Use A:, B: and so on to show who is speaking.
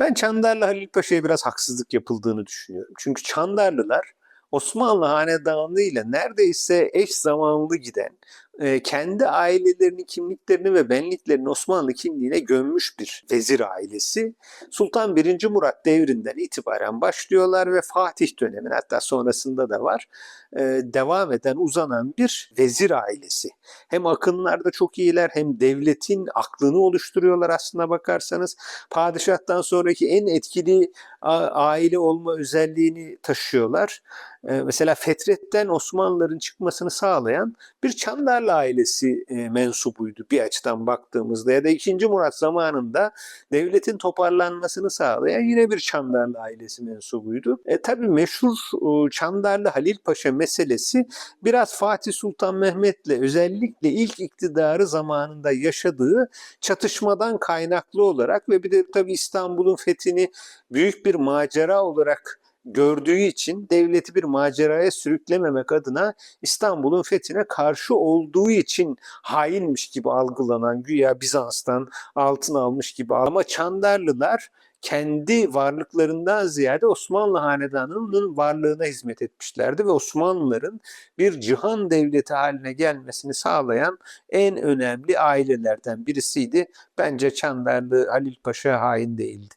A: Ben Çandarlı Halil Paşa'ya biraz haksızlık yapıldığını düşünüyorum. Çünkü Çandarlılar Osmanlı Hanedanı ile neredeyse eş zamanlı giden, e, kendi ailelerinin kimliklerini ve benliklerini Osmanlı kimliğine gömmüş bir vezir ailesi. Sultan 1. Murat devrinden itibaren başlıyorlar ve Fatih dönemin hatta sonrasında da var e, devam eden uzanan bir vezir ailesi. Hem akınlarda çok iyiler hem devletin aklını oluşturuyorlar aslına bakarsanız. Padişahtan sonraki en etkili aile olma özelliğini taşıyorlar. Mesela Fetret'ten Osmanlıların çıkmasını sağlayan bir Çandarlı ailesi mensubuydu bir açıdan baktığımızda ya da 2. Murat zamanında devletin toparlanmasını sağlayan yine bir Çandarlı ailesi mensubuydu. E, tabii meşhur Çandarlı Halil Paşa meselesi biraz Fatih Sultan Mehmet'le özellikle ilk iktidarı zamanında yaşadığı çatışmadan kaynaklı olarak ve bir de tabii İstanbul'un fethini büyük bir macera olarak gördüğü için devleti bir maceraya sürüklememek adına İstanbul'un fethine karşı olduğu için hainmiş gibi algılanan güya Bizans'tan altın almış gibi ama Çandarlılar kendi varlıklarından ziyade Osmanlı Hanedanı'nın varlığına hizmet etmişlerdi ve Osmanlıların bir cihan devleti haline gelmesini sağlayan en önemli ailelerden birisiydi. Bence Çandarlı Halil Paşa hain değildi.